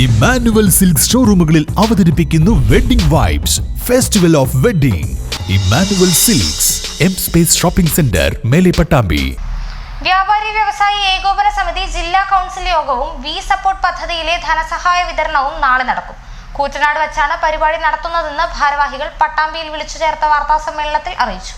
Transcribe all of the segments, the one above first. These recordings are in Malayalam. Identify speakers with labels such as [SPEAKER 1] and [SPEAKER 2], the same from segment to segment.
[SPEAKER 1] ഇമ്മാനുവൽ സിൽക്ക് ഷോറൂമുകളിൽ അവതരിപ്പിക്കുന്നു wedding vibes festival of wedding Emmanuel Silks M space shopping centre മേലെ പട്ടാമ്പി
[SPEAKER 2] വ്യാപാരി വ്യവസായി ഏകോപന സമിതി ജില്ലാ കൗൺസിൽ യോഗവും വി സപ്പോർട്ട് പദ്ധതിയിലെ ധനസഹായ വിതരണവും നാളെ നടക്കും. കൂറ്റനാട് വെച്ചാണ് പരിപാടി നടത്തുന്നതെന്ന് ഭാരവാഹികൾ പട്ടാമ്പിയിൽ വിളിച്ചു ചേർത്ത വാർത്താ സമ്മേളനത്തിൽ അറിയിച്ചു.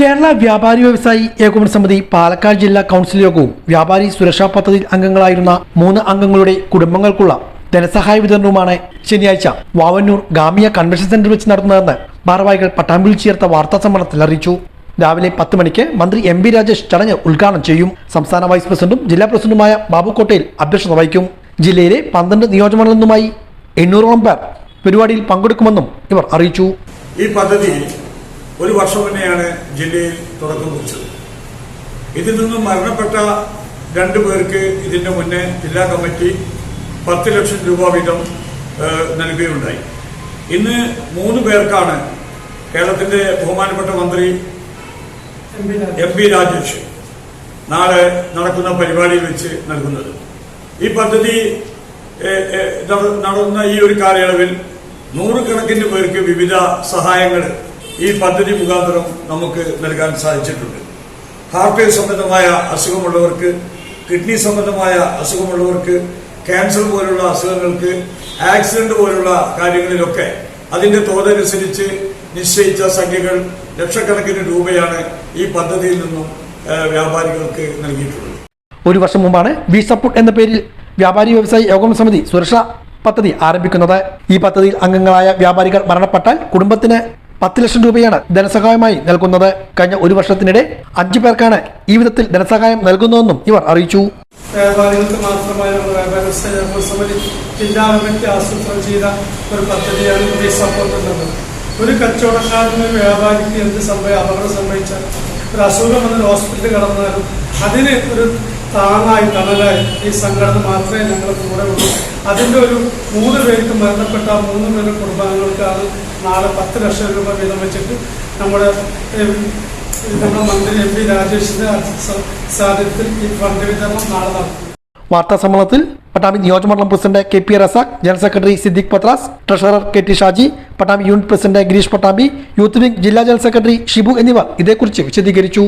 [SPEAKER 3] കേരള വ്യാപാരി വ്യവസായി ഏകോപന സമിതി പാലക്കാട് ജില്ലാ കൗൺസിൽ യോഗവും വ്യാപാരി സുരക്ഷാ പദ്ധതി അംഗങ്ങളായിരുന്ന മൂന്ന് അംഗങ്ങളുടെ കുടുംബങ്ങൾക്കുള്ള ധനസഹായ വിതരണവുമാണ് ശനിയാഴ്ച വാവന്നൂർ ഗാമിയ കൺവെൻഷൻ സെന്ററിൽ വെച്ച് നടത്തുന്നതെന്ന് ഭാരവാഹികൾ പട്ടാമ്പിയിൽ ചേർത്ത വാർത്താ സമ്മേളനത്തിൽ അറിയിച്ചു. രാവിലെ പത്ത് മണിക്ക് മന്ത്രി എം ബി രാജേഷ് ചടങ്ങ് ഉദ്ഘാടനം ചെയ്യും. സംസ്ഥാന വൈസ് പ്രസിഡന്റും ജില്ലാ പ്രസിഡന്റുമായ ബാബു കോട്ടയിൽ അധ്യക്ഷത വഹിക്കും. ജില്ലയിലെ പന്ത്രണ്ട് നിയോജകമണ്ഡലം നിന്നുമായി എണ്ണൂറോളം പേർ പരിപാടിയിൽ പങ്കെടുക്കുമെന്നും ഇവർ അറിയിച്ചു.
[SPEAKER 4] ഈ പദ്ധതി ഒരു വർഷം മുന്നെയാണ് ജില്ലയിൽ തുടക്കം കുറിച്ചത്. ഇതിൽ നിന്നും മരണപ്പെട്ട രണ്ടു പേർക്ക് ഇതിന്റെ മുന്നേ ജില്ലാ കമ്മിറ്റി പത്ത് ലക്ഷം രൂപ വീതം നൽകുകയുണ്ടായി. ഇന്ന് മൂന്ന് പേർക്കാണ് കേരളത്തിന്റെ ബഹുമാനപ്പെട്ട മന്ത്രി എം പി രാജേഷ് നാളെ നടക്കുന്ന പരിപാടിയിൽ വെച്ച് നൽകുന്നത്. ഈ പദ്ധതി നടന്ന ഈ ഒരു കാലയളവിൽ നൂറുകണക്കിന് പേർക്ക് വിവിധ സഹായങ്ങൾ ഈ പദ്ധതി മുഖാന്തരം നമുക്ക് നൽകാൻ സാധിച്ചിട്ടുണ്ട്. ഹാർട്ട് സംബന്ധമായ അസുഖമുള്ളവർക്ക് കിഡ്നി സംബന്ധമായ അസുഖമുള്ളവർക്ക് ക്യാൻസർ പോലുള്ള അസുഖങ്ങൾക്ക് ആക്സിഡന്റ് പോലുള്ള കാര്യങ്ങളിലൊക്കെ അതിന്റെ തോതനുസരിച്ച് നിശ്ചയിച്ച സംഖ്യകൾ ലക്ഷക്കണക്കിന് രൂപയാണ് ഈ പദ്ധതിയിൽ നിന്നും വ്യാപാരികൾക്ക് നൽകിയിട്ടുള്ളത്.
[SPEAKER 3] ഒരു വർഷം മുമ്പാണ് വി സപ്പോർട്ട് എന്ന പേരിൽ വ്യാപാരി വ്യവസായി യോഗം സമിതി സുരക്ഷാ പദ്ധതി ആരംഭിക്കുന്നത്. ഈ പദ്ധതിയിൽ അംഗങ്ങളായ വ്യാപാരികൾ മരണപ്പെട്ടാൽ കുടുംബത്തിന് പത്ത് ലക്ഷം രൂപയാണ് ധനസഹായമായി നൽകുന്നത്. കഴിഞ്ഞ ഒരു വർഷത്തിനിടെ അഞ്ചു പേർക്കാണ് ഈ വിധത്തിൽ ധനസഹായം നൽകുന്നതെന്നും ഇവർ അറിയിച്ചു.
[SPEAKER 5] വ്യാപാരികൾക്ക് മാത്രമായി നമ്മൾ വ്യാപാര വ്യവസായ ഏകോപന സമിതി ജില്ലാ കമ്മിറ്റി ആസൂത്രണം ചെയ്ത ഒരു പദ്ധതിയാണ് ഈ സപ്പോർട്ട് എന്നുള്ളത് ഒരു കച്ചവടക്കാരന് ഒരു വ്യാപാരിക്ക് എന്ത് സംഭവം അപകടം സംഭവിച്ചാൽ ഒരു അസുഖം വന്നൊരു ഹോസ്പിറ്റലിൽ കടന്നാലും അതിന് ഒരു താങ്ങായി തണലായി ഈ സംഘടന മാത്രമേ ഞങ്ങളുടെ കൂടെ ഉള്ളൂ. അതിന്റെ ഒരു മൂന്ന് പേർക്ക് മരണപ്പെട്ട മൂന്ന് പേരുടെ കുടുംബാംഗങ്ങൾക്കാണ് നാളെ പത്ത് ലക്ഷം രൂപ വീതം വെച്ചിട്ട് നമ്മുടെ നമ്മുടെ മന്ത്രി
[SPEAKER 3] വാർത്താ സമ്മേളനത്തിൽ പട്ടാമ്പി നിയോജകമണ്ഡലം president K P Razak general secretary Siddique Pathras treasurer K T Shaji Pattambi unit president Gireesh Pattambi youth wing ജില്ലാ ജനറൽ സെക്രട്ടറി ഷിബു എന്നിവർ ഇതേക്കുറിച്ച് വിശദീകരിച്ചു.